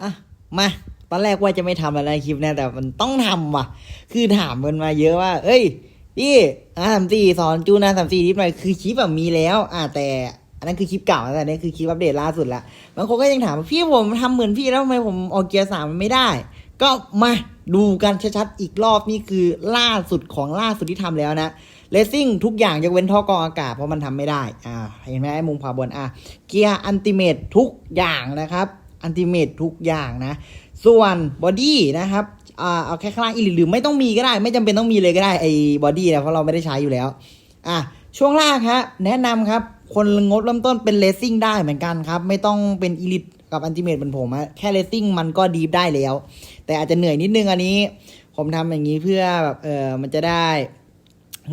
อะมาตอนแรกว่าจะไม่ทำอะไรคลิปนะแต่มันต้องทำว่ะ คือถามกันมาเยอะว่า เอ้ยพี่อ่าสามสี่สอนจูนนะสามสี่นิดหน่อยคือคลิปแบบมีแล้ว อ่าแต่อันนั้นคือคลิปเก่าแต่อันนี้คือคลิปอัปเดตล่าสุดละบางคนก็ยังถามว่าพี่ผมทำเหมือนพี่แล้วทำไมผมออกเกียร์สามมันไม่ได้ ก็มาดูกันชัดๆอีกรอบนี่คือล่าสุดของล่าสุดที่ทำแล้วนะเลสซิ่งทุกอย่างยกเว้นท่อกรองอากาศเพราะมันทำไม่ได้อ่าเห็นไหมมุมขวาบนอะเกียร์อันติเมตทุกอย่างนะครับ อันติเมตทุกอย่างนะ ส่วนบอดี้นะครับเอาแค่ข้างล่างอีกหรือไม่ต้องมีก็ได้ ไม่จำเป็นต้องมีเลยก็ได้ไอ้บอดี้นะเพราะเราไม่ได้ใช้อยู่แล้วอะช่วงล่างครับแนะนำครับ คนงบเริ่มต้นเป็นเลสซิ่งได้เหมือนกันครับ ไม่ต้องเป็นอีลิทกับอันติเมตเหมือนผมอะแค่เลสซิ่งมันก็ดีฟได้แล้ว แต่อาจจะเหนื่อยนิดนึงอันนี้ ผมทำอย่างนี้เพื่อแบบเออมันจะได้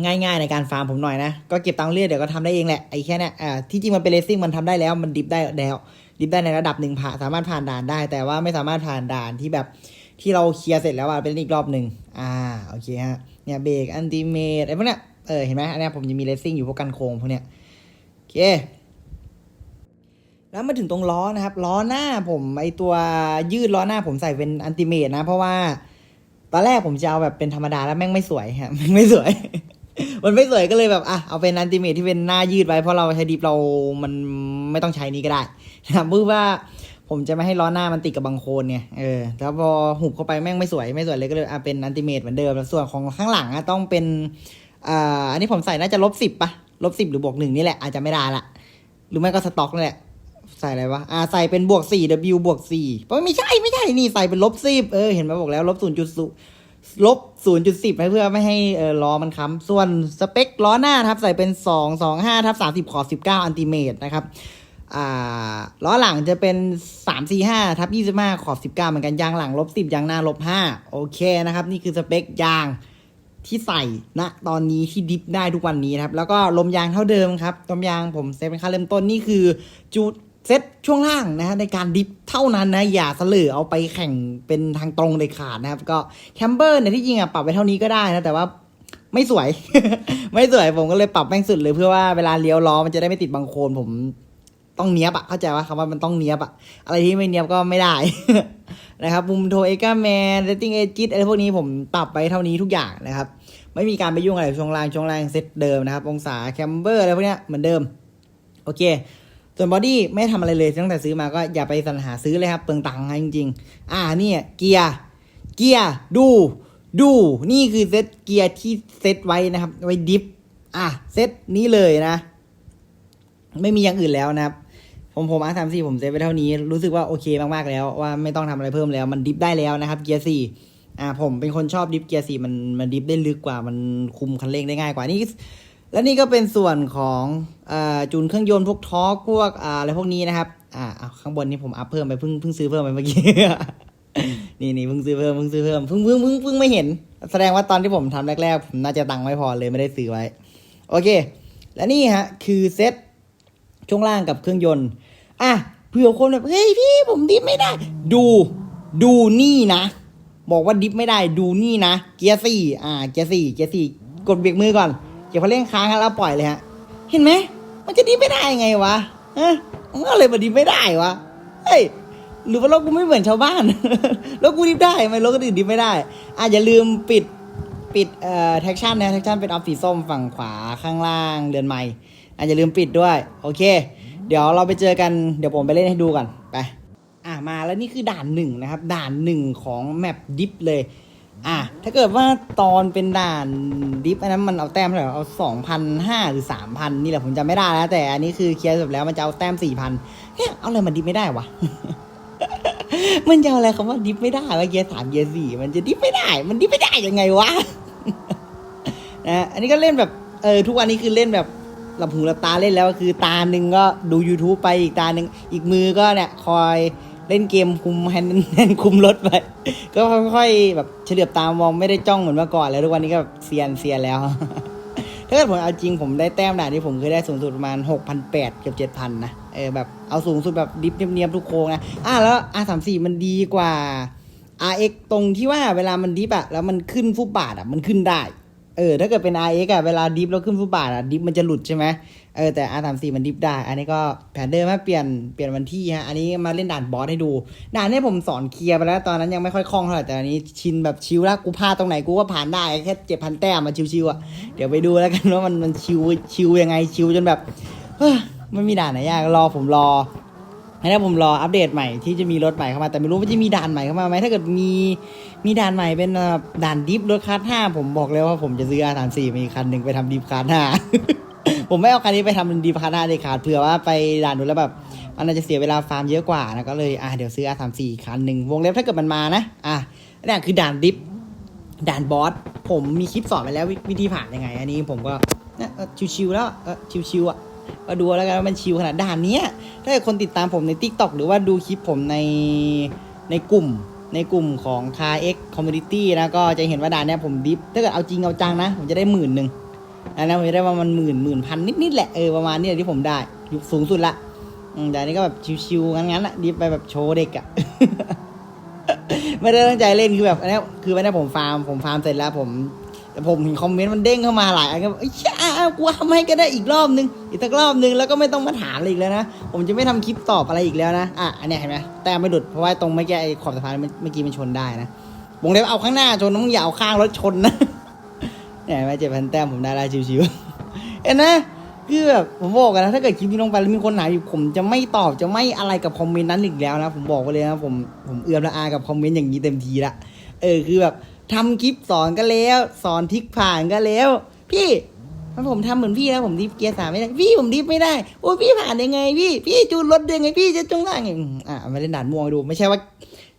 ง่ายๆในการฟาร์มผมหน่อยนะ ก็เก็บตังค์เรียกเดี๋ยวก็ทำได้เองแหละไอ้แค่เนี้ยอ่าที่จริงมันเป็นเลสซิ่งมันทำได้แล้วมันดิฟได้แล้ว ดิฟได้ในระดับหนึ่งผ่านสามารถผ่านด่านได้ แต่ว่าไม่สามารถผ่านด่านที่แบบที่เราเคลียร์เสร็จแล้วอะเป็นอีกรอบหนึ่งอ่าโอเคฮะเนี่ยเบรกอันติเมตไอ้พวกเนี้ยเออเห็นไหมอันเนี้ยผมจะมีเลสซิ่งอยู่พวกกันโค้งพวกเนี้ยโอเคแล้วมาถึงตรงล้อนะครับ ล้อหน้าผมไอตัวยืดล้อหน้าผมใส่เป็นอันติเมตนะ เพราะว่าตอนแรกผมจะเอาแบบเป็นธรรมดาแล้วแม่งไม่สวยฮะแม่งไม่สวย มันไม่สวยก็เลยแบบอะเอาเป็นอันติเมตที่เป็นหน้ายืดไว้เพราะเราใช้ดิฟเรามันไม่ต้องใช้นี้ก็ได้ นะครับเพื่อว่าผมจะไม่ให้ล้อหน้ามันติดกับบางโคนเนี่ยเออแล้วพอหุบเข้าไปแม่งไม่สวยไม่สวยเลยก็เลยอะเป็นอันติเมตเหมือนเดิมแล้วส่วนของข้างหลังอะต้องเป็นอ่าอันนี้ผมใส่น่าจะลบสิบปะลบสิบหรือบวกหนึ่งนี่แหละอาจจะไม่ได้ละหรือไม่ก็สต็อกนั่นแหละใส่อะไรวะอ่าใส่เป็นบวกสี่ W บวกสี่เพราะไม่ใช่ไม่ใช่นี่ใส่เป็นลบสิบเออเห็นไหมบอกแล้วลบศูนย์จุดศูลบศูนย์จุดสิบเพื่อไม่ให้เออล้อมันค้ำส่วนสเปคล้อหน้าครับใส่เป็นสองสองห้าทับสามสิบขอบสิบเก้าอันติเมตรนะครับ ล้อหลังจะเป็นสามสี่ห้าทับยี่สิบห้าขอบสิบเก้าเหมือนกันยางหลังลบสิบยางหน้าลบห้าโอเคนะครับ นี่คือสเปคยางที่ใส่ณตอนนี้ที่ดิฟได้ทุกวันนี้นะครับ แล้วก็ลมยางเท่าเดิมครับลมยางผมเซตเป็นค่าเริ่มต้นนี่คือจูดเซตช่วงล่างนะฮะในการดิฟเท่านั้นนะอย่าเสลอเอาไปแข่งเป็นทางตรงเลยขาดนะครับ ก็แคมเบอร์เนี่ยที่จริงอะปรับไปเท่านี้ก็ได้นะแต่ว่าไม่สวย ไม่สวยผมก็เลยปรับแม่งสุดเลยเพื่อว่าเวลาเลี้ยวล้อมันจะได้ไม่ติดบางโคลนผม ต้องเนี้ยบอะเข้าใจว่าคำว่ามันต้องเนี้ยบอะอะไรที่ไม่เนี้ยบก็ไม่ได้นะครับมุมโทเอกาแมนเรตติ้งเอจิตอะไรพวกนี้ผมปรับไปเท่านี้ทุกอย่างนะครับ ไม่มีการไปยุ่งอะไรช่วงล่างช่วงล่างเซตเดิมนะครับ องศาแคมเบอร์อะไรพวกเนี้ยเหมือนเดิม โอเค ส่วนบอดี้ไม่ทำอะไรเลยตั้งแต่ซื้อมาก็อย่าไปสรรหาซื้อเลยครับเปลืองตังค์นะจริง ๆ อ่านี่เกียร์เกียร์ดู ดูนี่คือเซตเกียร์ที่เซตไว้นะครับ ไว้ดิฟอะเซตนี้เลยนะ ไม่มีอย่างอื่นแล้วนะครับ ผมผมอาร์สามสี่ผมเซตไปเท่านี้ รู้สึกว่าโอเคมากๆแล้ว ว่าไม่ต้องทำอะไรเพิ่มแล้ว มันดิฟได้แล้วนะครับเกียร์สี่อ่าผมเป็นคนชอบดิฟเกียร์สี่มันมันดิฟได้ลึกกว่ามันคุมคันเร่งได้ง่ายกว่านี่และนี่ก็เป็นส่วนของอาจูนเครื่องยนต์พวกทอร์กพวกอะไรพวกนี้นะครับอ่าเอาข้างบนนี้ผมอัพเพิ่มไปเพิ่งเพิ่งซื้อเพิ่มไปเมื่อกี้นี่นี่เพิ่งซื้อเพิ่มเพิ่งซื้อเพิ่มเพิ่งเพิ่งเพิ่งเพิ่งไม่เห็น แสดงว่าตอนที่ผมทำแรกๆผมน่าจะตังค์ไม่พอเลยไม่ได้ซื้อไว้ โอเค และนี่ฮะคือเซต ช่วงล่างกับเครื่องยนต์ อะเผื่อคนแบบเฮ้ยพี่ผมดิฟไม่ได้ ดูดูนี่นะ บอกว่าดิฟไม่ได้ดูนี่นะ เกียร์สี่อ่าเกียร์สี่เกียร์สี่กดเบรกมือก่อนเกียร์พอเร่งค้างแล้วปล่อยเลยฮะ เห็นไหมมันจะดิฟไม่ได้ไงวะฮะมันก็เลยมาดิฟไม่ได้วะเฮ้ยหรือว่ารถกูไม่เหมือนชาวบ้านรถกูดิฟได้ทำไมรถคนอื่นดิฟไม่ได้อะอย่าลืมปิดปิดเอ่อแท็กชั่นนะแท็กชั่นเป็นออฟสีส้มฝั่งขวาข้างล่างเรือนไม้ อะอย่าลืมปิดด้วย โอเค เดี๋ยวเราไปเจอกันเดี๋ยวผมไปเล่นให้ดูก่อนไปอะมาแล้วนี่คือด่านหนึ่งนะครับ ด่านหนึ่งของแมปดิฟเลย อะถ้าเกิดว่าตอนเป็นด่านดิฟอันนั้นมันเอาแต้มเท่าไหร่เอาสองพันห้าหรือสามพันนี่แหละผมจำไม่ได้แล้ว แต่อันนี้คือเคลียร์เสร็จแล้วมันจะเอาแต้มสี่พันเนี่ยเอาอะไรมาดิฟไม่ได้วะมันจะเอาอะไรคำว่าดิฟไม่ได้วะเกียร์สามเกียร์สี่มันจะดิฟไม่ได้ มันดิฟไม่ได้ยังไงวะนะอันนี้ก็เล่นแบบเออทุกวันนี้คือเล่นแบบ หลับหูหลับตาเล่นแล้วก็คือตาหนึ่งก็ดู YouTube ไปอีกตาหนึ่งอีกมือก็เนี่ยคอยเล่นเกมคุมแฮนด์คุมรถไป ก็ค่อยๆแบบเฉลียบตามองไม่ได้จ้องเหมือนเมื่อก่อนแล้วทุกวันนี้ก็แบบเซียนเซียนแล้ว ถ้าเกิดผมเอาจริงผมได้แต้มด่านที่ผมเคยได้สูงสุดประมาณ6 8 0 0เกือบ7,000นะเออแบบเอาสูงสุดแบบดิฟเนียบๆทุกโค้งนะอะแล้ว R34 มันดีกว่า RX ตรงที่ว่าเวลามันดิฟอะแล้วมันขึ้นฟุตบาทอะมันขึ้นได้ เออถ้าเกิดเป็น RX อะเวลาดิฟแล้วขึ้นฟุตบาทอะดิฟมันจะหลุดใช่ไหมเออแต่ R34 มันดิฟได้ อันนี้ก็แผนเดิมมาเปลี่ยนเปลี่ยนวันที่ฮะอันนี้มาเล่นด่านบอสให้ดู ด่านนี้ผมสอนเคลียร์ไปแล้ว ตอนนั้นยังไม่ค่อยคล่องเท่าไหร่แต่อันนี้ชินแบบชิวแล้วกูพลาดตรงไหนกูก็ผ่านได้แค่เจ็ดพันแต้มมาชิวๆอะเดี๋ยวไปดูแล้วกันว่ามันมันชิวชิวยังไงชิวจนแบบเฮ้ยไม่มีด่านไหนยากรอผมรอ ให้ถ้าผมรออัปเดตใหม่ที่จะมีรถใหม่เข้ามาแต่ไม่รู้ว่าจะมีด่านใหม่เข้ามาไหมถ้าเกิดมีมีด่านใหม่เป็นด่านดิฟรถคัสห้าผมบอกเลยว่าผมจะซื้ออาสามสี่มีคันหนึ่งไปทำดิฟคัสห้าผมไม่เอาคันนี้ไปทำเป็นดิฟคัสห้าเลยขาดเผื่อว่าไปด่านนู้นแล้วแบบมันอาจจะเสียเวลาฟาร์มเยอะกว่านะก็เลยอะเดี๋ยวซื้ออาสามสี่คันหนึ่งวงเล็บถ้าเกิดมันมานะอะนี่คือด่านดิฟด่านบอสผมมีคลิปสอนไปแล้ววิธีผ่านยังไง อันนี้ผมก็เนี่ยชิวๆแล้วชิวๆอะ ก็ดูแล้วกันว่ามันชิวขนาดด่านเนี้ยถ้าเกิดคนติดตามผมใน Tik t o อกหรือว่าดูคลิปผมในในกลุ่มในกลุ่มของ Car X Community นะก็จะเห็นว่าด่านเนี้ยผมดิฟถ้าเกิดเอาจริงเอาจังนะ ผมจะได้หมื่นหนึ่งนนั้นผมจะได้ประมาณหมื่นหมื่นพันนิดๆแหละเออประมาณนี้แหละที่ผมได้อยู่สูงสุดละแต่อันนี้ก็แบบชิวๆงั้นๆละดิฟไปแบบโชว์เด็กอะไม่ได้ตั้งใจเล่นคือแบบอันนี้คือวันนี้ผมฟาร์มผมฟาร์มเสร็จแล้วผมแต่ผมเห็นคอมเมนต์มันเด้งเข้ามาหลายอันก็แบบเอ้ย ช่ากูทำให้ก็ได้อีกรอบนึง อีกสักรอบนึงแล้วก็ไม่ต้องมาถามอะไรอีกแล้วนะ ผมจะไม่ทำคลิปตอบอะไรอีกแล้วนะ อะ อันเนี้ยเห็นไหมแต่ไม่หลุดเพราะว่าตรงเมื่อกี้ไอ้ขอบสะพานเมื่อกี้มันชนได้นะวงเล็บเอาข้างหน้าชนนะมึงอย่าเอาข้างรถชนนะเนี่ยเห็นไหมเจ็ดพันแต้มผมได้แล้วชิวๆเห็นนะคือแบบผมบอกกันนะถ้าเกิดคลิปนี้ลงไปแล้วมีคนหนาอยู่ผมจะไม่ตอบจะไม่อะไรกับคอมเมนต์นั้นอีกแล้วนะผมบอกไปเลยนะผมผมเอือมละอากับคอมเมนต์อย่างนี้เต็มทีละเออคือแบบทำคลิปสอนก็แล้ว สอนทิกผ่านก็แล้ว พี่ ถ้าผมทำเหมือนพี่นะผมดิฟเกียร์สามไม่ได้ พี่ผมดิฟไม่ได้ โอ้พี่ผ่านยังไง พี่ พี่จูนรถยังไง พี่จะจงได้ไงอะมาเล่นด่านม่วงดู ไม่ใช่ว่า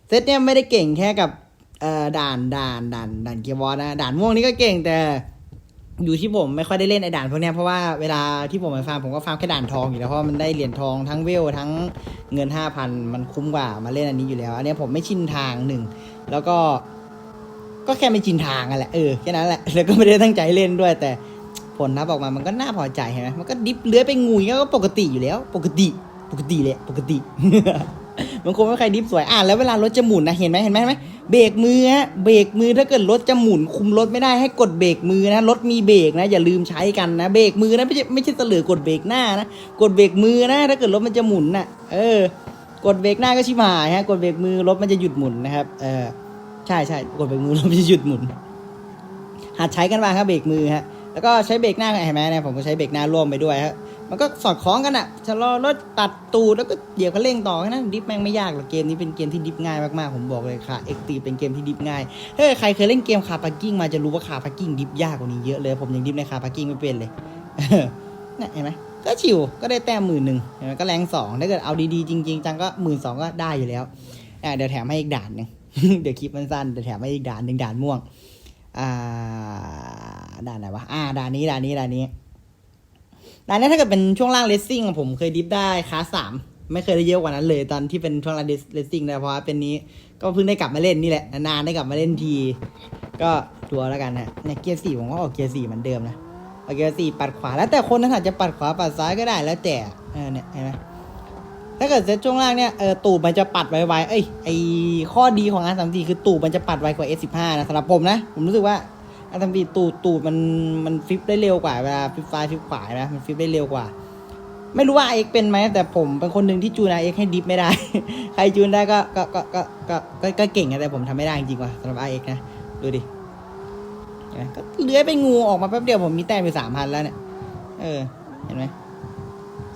เซตเนี่ยไม่ได้เก่งแค่กับเอ่อด่านด่านด่านด่านเกียร์บอลนะ ด่านม่วงนี่ก็เก่งแต่อยู่ที่ผมไม่ค่อยได้เล่นไอ้ด่านพวกเนี้ยเพราะว่าเวลาที่ผมไปฟาร์มผมก็ฟาร์มแค่ด่านทองอยู่แล้วเพราะมันได้เหรียญทองทั้งเวลทั้งเงินห้าพันมันคุ้มกว่ามาเล่นอันนี้อยู่แล้ว อันนี้ผมไม่ชินทางหนึ่งแล้วก็ ก็แค่ไม่ชินทางอะแหละเออแค่นั้นแหละแล้วก็ไม่ได้ตั้งใจเล่นด้วยแต่ ลนับออกมามันก็น่าพอใจเห็นไหมมันก็ดิฟเลื้อยไปงูอย่างเงี้ยก็ปกติอยู่แล้ว ปกติ ปกติเลยปกติบางคนไม่ใครดิฟสวยอะแล้วเวลารถจะหมุนนะเห็นไหมเห็นไหมเห็นไหมเบรกมือฮะเบรกมือถ้าเกิดรถจะหมุนคุมรถไม่ได้ให้กดเบรกมือนะรถมีเบรกนะ อย่าลืมใช้กันนะเบรกมือนะไม่ใช่ไม่ใช่เสลือกดเบรกหน้านะกดเบรกมือนะ ถ้าเกิดรถมันจะหมุนน่ะ เออ กดเบรกหน้าก็ชิบหายฮะกดเบรกมือรถมันจะหยุดหมุนนะครับ เออใช่ใช่กดเบรกมือรถมันจะหยุดหมุนหัดใช้กันบ้างครับเบรกมือฮะ แล้วก็ใช้เบรกหน้าเห็นไหมเนี่ยผมก็ใช้เบรกหน้าร่วมไปด้วยฮะมันก็สอดคล้องกันอะชะลอรถตัดตูดแล้วก็เดี๋ยวก็เร่งต่อแค่นะดิฟแม่งไม่ยากหรอกเกมนี้เป็นเกมที่ดิฟง่ายมากๆผมบอกเลยค่ะเอ็กตีเป็นเกมที่ดิฟง่ายถ้าใครเคยเล่นเกมคาร์พาร์กิ้งมาจะรู้ว่าคาร์พาร์กิ้งดิฟยากกว่านี้เยอะเลยผมยังดิฟในคาร์พาร์กิ้งไม่เป็นเลยเนี่ยเห็นไหมก็ชิวก็ได้แต้มหมื่นหนึ่งเห็นไหมก็แรงสองถ้าเกิดเอาดีๆจริง ๆ จังก็หมื่นสองก็ได้อยู่แล้วอะเดี๋ยวแถมให้อีกด่านหนึ่งเดี๋ยวคลิปมันสั้นเดี๋ยวแถมให้อีกด่านหนึ่งด่านม่วงอ่า ด่านไหนวะ อ่า ด่านนี้ด่านนี้ด่านนี้ด่านนี้ถ้าเกิดเป็นช่วงล่างเลสซิ่งผมเคยดิฟได้คาสามไม่เคยได้เยอะกว่านั้นเลยตอนที่เป็นช่วงล่างเลสซิ่งนะเพราะว่าเป็นนี้ก็เพิ่งได้กลับมาเล่นนี่แหละนานๆได้กลับมาเล่นที ก็ตัวแล้วกันนะเนี่ยเกียร์สี่ผมก็ออกเกียร์สี่เหมือนเดิมนะเอาเกียร์สี่ปัดขวาแล้วแต่คนถนัดจะปัดขวาปัดซ้ายก็ได้แล้วแต่เออเนี่ยเห็นไหมถ้าเกิดเซตช่วงล่างเนี่ยเออตูดมันจะปัดไวๆเอ้ยไอข้อดีของ R34 คือตูดมันจะปัดไวกว่า S15 นะสำหรับผมนะ ผมรู้สึกว่า R34 ตูดตูดมันมันฟิปได้เร็วกว่าเวลาฟิปซ้ายฟิปขวานะมันฟิปได้เร็วกว่า ไม่รู้ว่า RX เป็นไหมแต่ผมเป็นคนหนึ่งที่จูน RX ให้ดิฟไม่ได้ ใครจูนได้ก็ก็ก็ก็ก็ก็เก่งนะแต่ผมทำไม่ได้จริงว่ะสำหรับ RX นะดูดิก็เลื้อยไปงูออกมาแป๊บเดียวผมมีแต้มไปสามพันแล้วเนี่ยเออเห็นไหม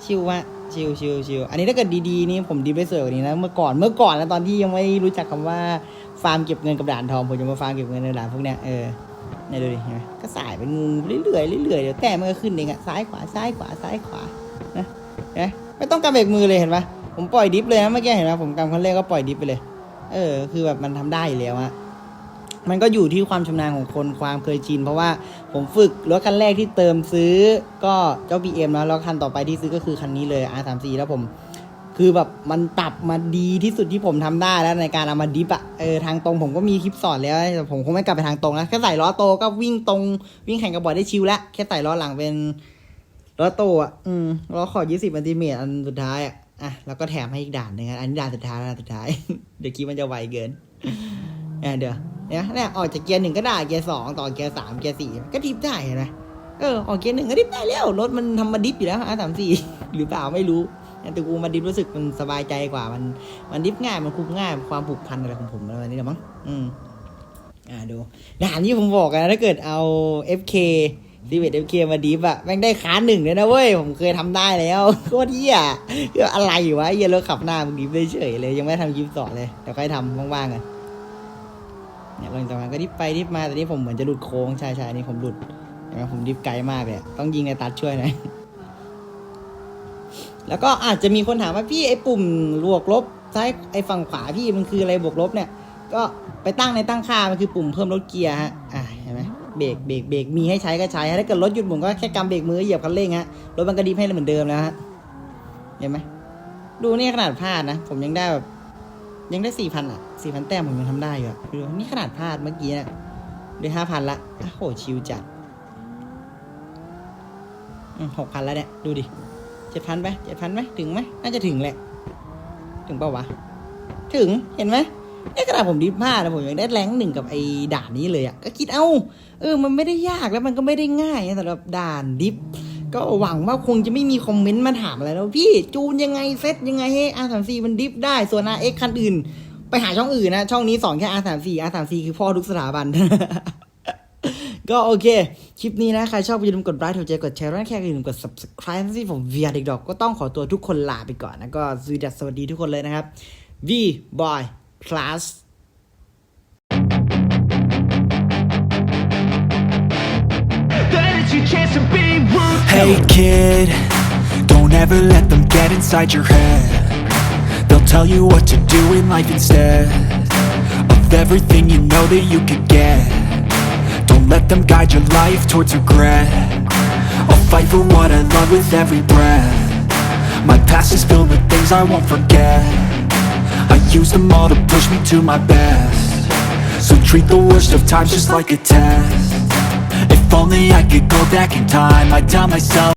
ชิวมากชิวชิวชิวอันนี้ถ้าเกิดดีๆนี่ผมดีไปสวยกว่านี้นะเมื่อก่อนเมื่อก่อนนะตอนที่ยังไม่รู้จักคำว่าฟาร์มเก็บเงินกับด่านทองผมจะมาฟาร์มเก็บเงินในด่านพวกเนี้ยเออ เนี่ยดูดิเห็นไหมก็สายเป็นงูเรื่อยๆเรื่อยๆเดี๋ยวแต่มันก็ขึ้นเองอะซ้ายขวาซ้ายขวาซ้ายขวานะเนไมไม่ต้องกำเบรกมือเลยเห็นปะผมปล่อยดิฟเลยนะเมื่อกี้เห็นไหมผมกำคันเร่งก็ปล่อยดิฟไปเลย เออ คือแบบมันทำได้อยู่แล้วอะมันก็อยู่ที่ความชำนาญของคนความเคยชิน เพราะว่าผมฝึกรถคันแรกที่เติมซื้อ ก็เจ้า BM แล้วแล้วคันต่อไปที่ซื้อก็คือคันนี้เลย R34 แล้วผม คือแบบมันปรับมาดีที่สุดที่ผมทำได้แล้วในการเอามาดิฟอะเออทางตรงผมก็มีคลิปสอนแล้วแต่ผมคงไม่กลับไปทางตรงนะแค่ใส่ล้อโตก็วิ่งตรงวิ่งแข่งกับบอยได้ชิลแล้วแค่ใส่ล้อหลังเป็นล้อโตอะอืมล้อขอ20ซนติเมตรอันสุดท้ายอะอะแล้วก็แถมให้อีกด่านหนึงอันนี้ด่านสุดท้ายแล้วด่านสุดท้าย เดี๋ยวคลิปมันจะไวเกินอะเดี๋ยวเนี่ยเนี่ยออกจากเกียร์หนึ่งก็ได้เกียร์สองต่อเกียร์สามเกียร์สี่ก็ดิฟได้เห็นไหมเออออกเกียร์หนึ่งก็ดิฟได้แล้วรถมันทำมาดิฟอยู่แล้วอาสามสี่หรือเปล่าไม่รู้ แต่กูมาดิฟรู้สึกมันสบายใจกว่ามันมันดิฟง่ายมันคุมง่ายความผูกพันอะไรของผมอะไรนี้แหละมั้งอืมอ่าดูด่านที่ผมบอกกันะถ้าเกิดเอา FK ดีเวท FK มาดิฟอะแม่งได้ค้าหนึ่งเลยนะเว้ย ผมเคยทำได้แล้วโคตรเหี้ยคืออะไรวะเหี้ยรถขับหน้ามึงดิฟเฉยเลยยังไม่ทำคลิปต่อเลยเดี๋ยวค่อยทำว่างๆกันเนี่ยหลังจากนั้นก็ดิฟไปดิฟมาแต่นี่ผมเหมือนจะหลุดโค้งใช่ใช่นี่ผมหลุดเห็นไหมผมดิฟไกลมากเลยต้องยิงในตัดช่วยหน่อย แล้วก็อาจจะมีคนถามว่าพี่ไอ้ปุ่มบวกลบซ้ายไอ้ฝั่งขวาพี่มันคืออะไรบวกลบเนี่ย ก็ไปตั้งในตั้งค่ามันคือปุ่มเพิ่มลดเกียร์ฮะอ่าเห็นไหมเบรกเบรกเบรกมีให้ใช้ก็ใช้ฮะถ้าเกิดรถหยุดหมุนก็แค่กำเบรกมือเหยียบคันเร่งฮะรถมันก็ดีให้เหมือนเดิมแล้วฮะเห็นไหมดูนี่ขนาดพลาดนะ ผมยังได้แบบยังได้สี่พันอะสี่พันแต้มผมยังทำได้อยู่อะดูนี่ขนาดพลาดเมื่อกี้นะได้ห้าพันละโอ้โหชิวจัดหกพันแล้วเนี่ย ดูดิ เจ็ดพันไปเจ็ดพันไหมถึงไหมน่าจะถึงแหละ ถึงเปล่าวะ ถึงเห็นไหมเนี่ยขนาดผมดิฟห้านะผมยังได้แรงหนึ่งกับไอ้ด่านนี้เลยอะก็คิดเอาเออมันไม่ได้ยากแล้วมันก็ไม่ได้ง่ายสำหรับด่านดิฟก็หวังว่าคงจะไม่มีคอมเมนต์มาถามอะไรแล้วพี่จูนยังไงเซตยังไงให้ R 3 4มันดิฟได้ส่วน R X คันอื่น ไปหาช่องอื่นนะ ช่องนี้สอนแค่ R 3 4 R 3 4คือพ่อทุกสถาบัน ก็โอเค คลิปนี้นะ ใครชอบอย่าลืมกดไลค์ถูกใจกดแชร์และแค่อย่าลืมกด subscribe ที่ผมเวียเด็กดอกก็ต้องขอตัวทุกคนลาไปก่อนนะก็สวัสดีสวัสดีทุกคนเลยนะครับ V Boy Plus Hey kid, don't ever let them get inside your head. They'll tell you what to do in life instead of everything you know that you could get. Them guide your life towards regret. I'll fight for what I love with every breath. My past is filled with things I won't forget. I use them all to push me to my best. So treat the worst of times just like a test. If only I could go back in time, I'd tell myself.